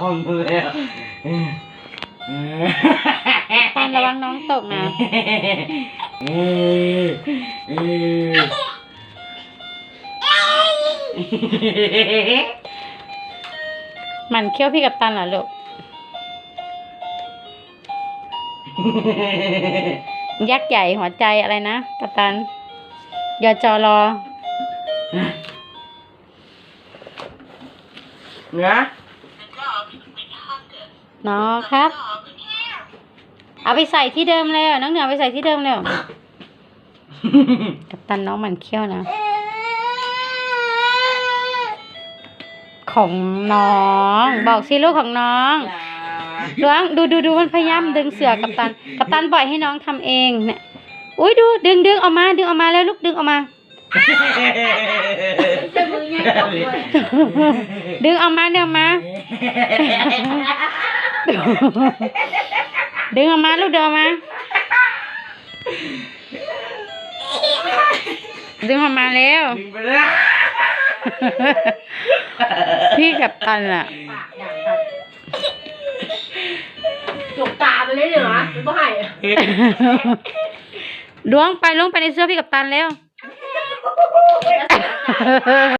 ของมือแล้วตานระวังน้องตกนะเออเออหมันเคี้ยวพี่กับตันเหรอลูกยักษ์ใหญ่หัวใจอะไรนะกับตันยอจอรอเนื้ อน้องครับ เอาไปใส่ที่เดิมเลยน้องเหนือเอาไปใส่ที่เดิมเลยกับตันน้องหมันเคี้ยวนะ ของน้อง บอกสิลูกของน้องล้วงดูดูดูมันพยายามดึงเสือกับตัน กับตันปล่อยให้น้องทำเองเนี่ยอุ้ยดูดึงดึงออกมา ดึงออกมาแล้วลูกดึงออกมาจะมือยังตกเลยดึงออกมาดึงออกมา ดึงออกมาลูกดึงออกมา ดึงออกมาแล้ว ดึงไปแล้วพี่กับตันอะปากอย่างกันจุกตาไปเลยเหรอหรือไม่ให้อะล้วงไปล้วงไปในเสื้อพี่กับตันแล้ว